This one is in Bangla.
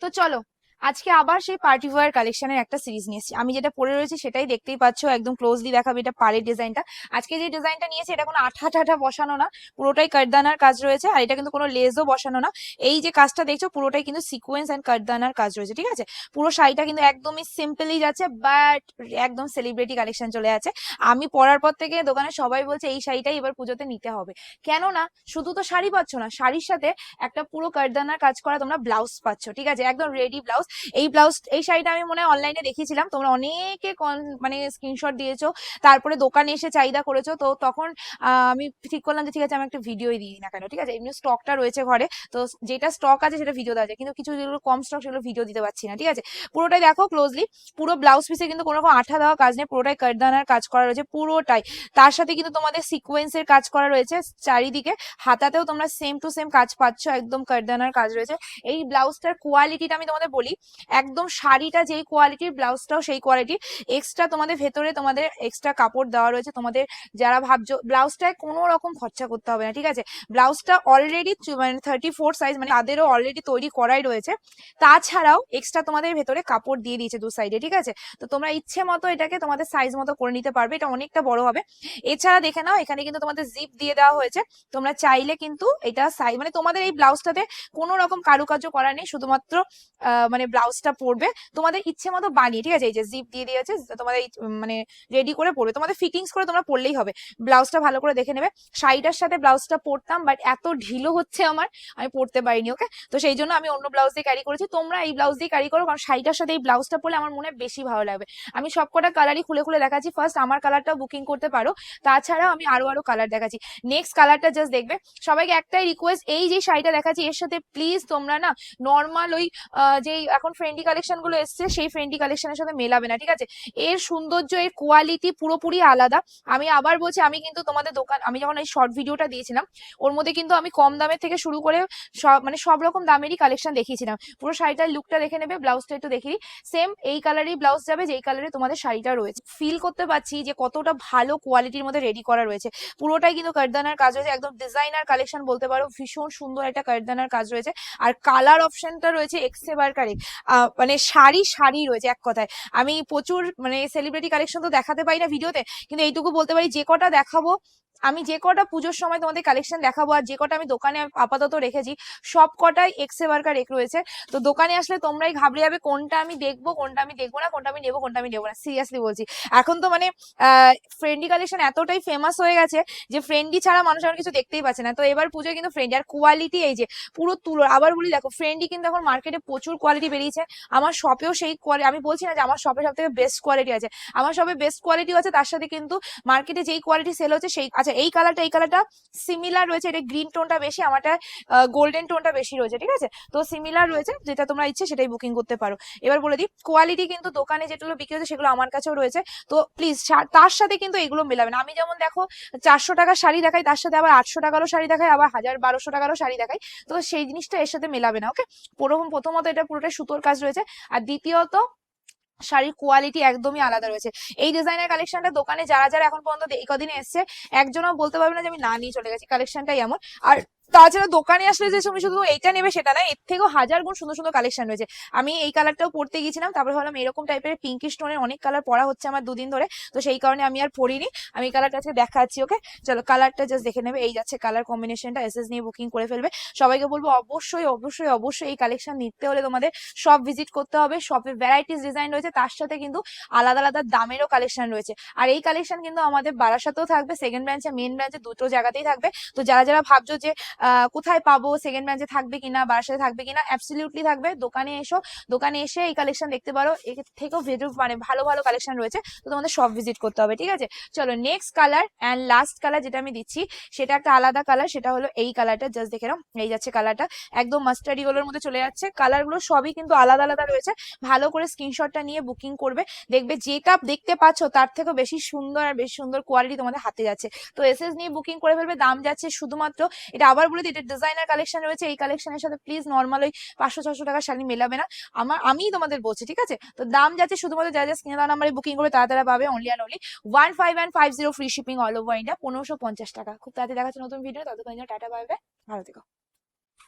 তো চলো আজকে আবার সেই পার্টি ওয়্যার কালেকশনের একটা সিরিজ নিয়েছি আমি যেটা পরে রয়েছি সেটাই দেখতেই পাচ্ছ, একদম ক্লোজলি দেখাবে এটা পাড়ের ডিজাইনটা। আজকে যে ডিজাইনটা নিয়েছি এটা কোনো আঠা ঠাঠা বসানো না, পুরোটাই কাঠদানার কাজ রয়েছে আর এটা কিন্তু কোনো লেজও বসানো না। এই যে কাজটা দেখছ, পুরোটাই কিন্তু সিকোয়েন্স অ্যান্ড কাঠদানার কাজ রয়েছে, ঠিক আছে? পুরো শাড়িটা কিন্তু একদমই সিম্পলি যাচ্ছে বাট একদম সেলিব্রিটি কালেকশন চলে আছে। আমি পরার পর থেকে দোকানে সবাই বলছে, এই শাড়িটাই এবার পুজোতে নিতে হবে। কেননা, শুধু তো শাড়ি পাচ্ছ না, শাড়ির সাথে একটা পুরো কাঠদানার কাজ করা তোমরা ব্লাউজ পাচ্ছ, ঠিক আছে? একদম রেডি ব্লাউজ এই ব্লাউজ, এই শাড়িটা আমি মনে হয় অনলাইনে দেখিয়েছিলাম। তোমরা অনেকে মানে স্ক্রিনশট দিয়েছ, তারপরে দোকানে এসে চাহিদা করেছ। তো তখন আমি ঠিক করলাম যে, ঠিক আছে, আমি একটা ভিডিওই দিই না কেন? ঠিক আছে এমনি স্টকটা রয়েছে ঘরে। তো যেটা স্টক আছে, সেটা ভিডিও দেওয়া যায়। কিন্তু কিছু যেগুলো কম স্টক সেগুলো ভিডিও দিতে পারছি না। ঠিক আছে, পুরোটাই দেখো ক্লোজলি পুরো ব্লাউজ পিসে কিন্তু কোনো রকম আঠা দেওয়া কাজ নেই। পুরোটাই কাঠদানার কাজ করা রয়েছে, পুরোটাই। তার সাথে কিন্তু তোমাদের সিকোয়েন্সের কাজ করা রয়েছে চারিদিকে। হাতাতেও তোমরা সেম টু সেম কাজ পাচ্ছ, একদম কাঠদানার কাজ রয়েছে। এই ব্লাউজটার কোয়ালিটিটা আমি তোমাদের বলি একদম শাড়িটা যেই কোয়ালিটির ব্লাউজটাও সেই কোয়ালিটি এক্সট্রা তোমাদের ভেতরে তোমাদের এক্সট্রা কাপড় দেওয়া রয়েছে। তোমাদের যারা ভাবছ, ব্লাউজটায় কোনো রকম খরচা করতে হবে না, ঠিক আছে? ব্লাউজটা অলরেডি মানে থার্টি ফোর সাইজ মানে তাদেরও অলরেডি তৈরি করাই রয়েছে। তাছাড়াও এক্সট্রা তোমাদের ভেতরে কাপড় দিয়ে দিয়েছে দু সাইডে ঠিক আছে? তো তোমরা ইচ্ছে মতো এটাকে তোমাদের সাইজ মতো করে নিতে পারবে। এটা অনেকটা বড় হবে। এছাড়া দেখে নাও, এখানে কিন্তু তোমাদের জিপ দিয়ে দেওয়া হয়েছে। তোমরা চাইলে কিন্তু এটা সাইজ মানে তোমাদের এই ব্লাউজটাতে কোনো রকম কারুকার্য করা নেই। শুধুমাত্র মানে ব্লাউজটা পরবে, তোমাদের ইচ্ছে মতো বানিয়ে, ঠিক আছে? এই যে জিপ দিয়ে দিয়েছে, তোমাদের মানে রেডি করে পরবে। তোমাদের ফিটিংস করে তোমরা পরলেই হবে। ব্লাউজটা ভালো করে দেখে নেবে। শাড়িটার সাথে ব্লাউজটা পরতাম বাট এত ঢিলো হচ্ছে আমার, আমি পরতে পারিনি ওকে তো সেই জন্য আমি অন্য ব্লাউজ দিয়ে ক্যারি করেছি। তোমরা এই ব্লাউজ দিয়ে ক্যারি করো, কারণ শাড়িটার সাথে এই ব্লাউজটা পরলে আমার মনে বেশি ভালো লাগবে। আমি সবকটা কালারই খুলে খুলে দেখাচ্ছি। ফার্স্ট আমার কালারটাও বুকিং করতে পারো। তাছাড়াও আমি আরও আরও কালার দেখাচ্ছি। নেক্সট কালারটা জাস্ট দেখবে। সবাইকে একটাই রিকোয়েস্ট এই যে শাড়িটা দেখাচ্ছি, এর সাথে প্লিজ তোমরা না নর্মাল ওই যেই এখন ফ্রেন্ডি কালেকশনগুলো এসছে, সেই ফ্রেন্ডি কালেকশনের সাথে মেলাবে না, ঠিক আছে? এর সৌন্দর্য, এর কোয়ালিটি পুরোপুরি আলাদা। আমি আবার বলছি, আমি কিন্তু তোমাদের দোকান, আমি যখন এই শর্ট ভিডিওটা দিয়েছিলাম, ওর মধ্যে কিন্তু আমি কম দামের থেকে শুরু করে সব মানে সব রকম দামেরই কালেকশন দেখিয়েছিলাম। পুরো শাড়িটার লুকটা দেখে নেবে ব্লাউজটা একটু দেখি সেম এই কালারই ব্লাউজ যাবে, যেই কালারে তোমাদের শাড়িটা রয়েছে। ফিল করতে পারছি যে কতটা ভালো কোয়ালিটির মধ্যে রেডি করা রয়েছে। পুরোটাই কিন্তু কাঠদানার কাজ রয়েছে। একদম ডিজাইনার কালেকশন বলতে পারো, ভীষণ সুন্দর একটা কাঠদানার কাজ রয়েছে। আর কালার অপশনটা রয়েছে এক্সেবার কারেক্ট মানে শাড়ি শাড়ি রয়েছে এক কথায়। আমি প্রচুর মানে সেলিব্রিটি কালেকশন তো দেখাতে পারি না ভিডিওতে, কিন্তু এইটুকু বলতে পারি যে কটা দেখাবো আমি যে কটা পুজোর সময় তোমাদের কালেকশন দেখাবো আর যে কটা আমি দোকানে আপাতত রেখেছি, সব কটাই এক্সে বার্কার রেক রয়েছে। তো দোকানে আসলে তোমরাই ঘাবড়ে যাবে কোনটা আমি দেখব, কোনটা আমি দেখব না, কোনটা আমি নেব, কোনটা আমি নেব না। সিরিয়াসলি বলছি। এখন তো মানে ফ্রেন্ডি কালেকশন এতটাই ফেমাস হয়ে গেছে যে ফ্রেন্ডি ছাড়া মানুষ আর কিছু দেখতেই পাচ্ছে না। তো এবার পুজোয় কিন্তু ফ্রেন্ডি আর কোয়ালিটি এই যে, পুরো তুলো, আবার বলি দেখো ফ্রেন্ডি কিন্তু এখন মার্কেটে প্রচুর কোয়ালিটি বেরিয়েছে। আমার শপেও সেই কোয়ালিটি আমি বলছি না যে আমার শপে সব থেকে বেস্ট কোয়ালিটি আছে। আমার শপে বেস্ট কোয়ালিটি আছে, তার সাথে কিন্তু মার্কেটে যেই কোয়ালিটি সেল হচ্ছে, সেই আচ্ছা এই কালারটা এই কালারটা সিমিলার রয়েছে। এটা গ্রিন টোনটা বেশি, আমারটা গোল্ডেন টোনটা বেশি রয়েছে, ঠিক আছে? তো সিমিলার রয়েছে, যেটা তোমরা ইচ্ছে সেটাই বুকিং করতে পারো। এবার বলে দিই কোয়ালিটি কিন্তু দোকানে যেগুলো বিক্রি হচ্ছে সেগুলো আমার কাছেও রয়েছে। তো প্লিজ তার সাথে কিন্তু এগুলো না। আমি যেমন দেখো, চারশো টাকার শাড়ি দেখাই, তার সাথে আবার আটশো টাকারও শাড়ি দেখাই, আবার হাজার বারোশো টাকারও শাড়ি দেখাই। তো সেই জিনিসটা এর সাথে মেলাবে না ওকে প্রথম, প্রথমত এটা পুরোটাই সুতোর কাজ রয়েছে। আর দ্বিতীয়ত শাড়ির কোয়ালিটি একদমই আলাদা রয়েছে। এই ডিজাইনের কালেকশনটা দোকানে যারা যারা এখন পর্যন্ত কদিনে এসছে, একজনও বলতে পারবে না যে আমি না নিয়ে চলে গেছি। কালেকশনটাই এমন। আর তাছাড়া দোকানে আসলে যে তুমি শুধু এইটা নেবে সেটা না, এর থেকেও হাজার গুণ সুন্দর সুন্দর কালেকশন রয়েছে। আমি এই কালারটাও পরতে গিয়েছিলাম, তারপরে ভাবলাম এরকম টাইপের পিঙ্কিশ টোনের অনেক কালার পরা হচ্ছে আমার দুদিন ধরে, তো সেই কারণে আমি আর পরিনি। আমি এই কালারটা আজকে দেখাচ্ছি ওকে চলো কালারটা জাস্ট দেখে নেবে, এই যাচ্ছে কালার কম্বিনেশনটা এসএস নিয়ে বুকিং করে ফেলবে। সবাইকে বলব অবশ্যই অবশ্যই অবশ্যই এই কালেকশন নিতে হলে তোমাদের সব ভিজিট করতে হবে শপে ভ্যারাইটিস ডিজাইন রয়েছে, তার সাথে কিন্তু আলাদা আলাদা দামেরও কালেকশন রয়েছে। আর এই কালেকশন কিন্তু আমাদের বারাসাতেও থাকবে সেকেন্ড ব্রাঞ্চে মেন ব্রাঞ্চে দুটো জায়গাতেই থাকবে। তো যারা যারা ভাবছ যে কোথায় পাবো সেকেন্ড ব্রাঞ্চে থাকবে কিনা বারাসাতে থাকবে কিনা অ্যাবসলিউটলি থাকবে। দোকানে এসো, দোকানে এসে এই কালেকশন দেখতে পারো। এর থেকেও ভিডিও মানে ভালো ভালো কালেকশন রয়েছে। তো তোমাদের সব ভিজিট করতে হবে, ঠিক আছে? চলো next colour and last colour যেটা আমি দিচ্ছি, সেটা একটা আলাদা কালার সেটা হলো এই কালারটা জাস্ট দেখে নাও, এই যাচ্ছে কালারটা একদম মাস্টার্ড ইয়েলোর মধ্যে চলে যাচ্ছে। কালারগুলো সবই কিন্তু আলাদা আলাদা রয়েছে। ভালো করে স্ক্রিনশটটা নিয়ে বুকিং করবে। দেখবে যেটা দেখতে পাচ্ছ, তার থেকেও বেশি সুন্দর আর বেশি সুন্দর কোয়ালিটি তোমাদের হাতে যাচ্ছে। তো এসএস নিয়ে বুকিং করে ফেলবে, দাম যাচ্ছে শুধুমাত্র, এটা আবার বলে এটা ডিজাইনার কালেকশন রয়েছে, এই কালেকশনের সাথে প্লিজ নর্মাল ওই পাঁচশো ছশো টাকা শাড়ি মেলাবে না। আমার আমি তোমাদের বলছি, ঠিক আছে? তো দাম যাচ্ছে শুধুমাত্র যা যা স্ক্রিনে নাম্বারে বুকিং করে তারা তারা পাবে only and only one five and five zero free shipping all over India পনেরোশো পঞ্চাশ টাকা। খুব তাড়াতাড়ি দেখাচ্ছে নতুন ভিডিও ততক্ষণ টাটা পাবে ভালো থেকো।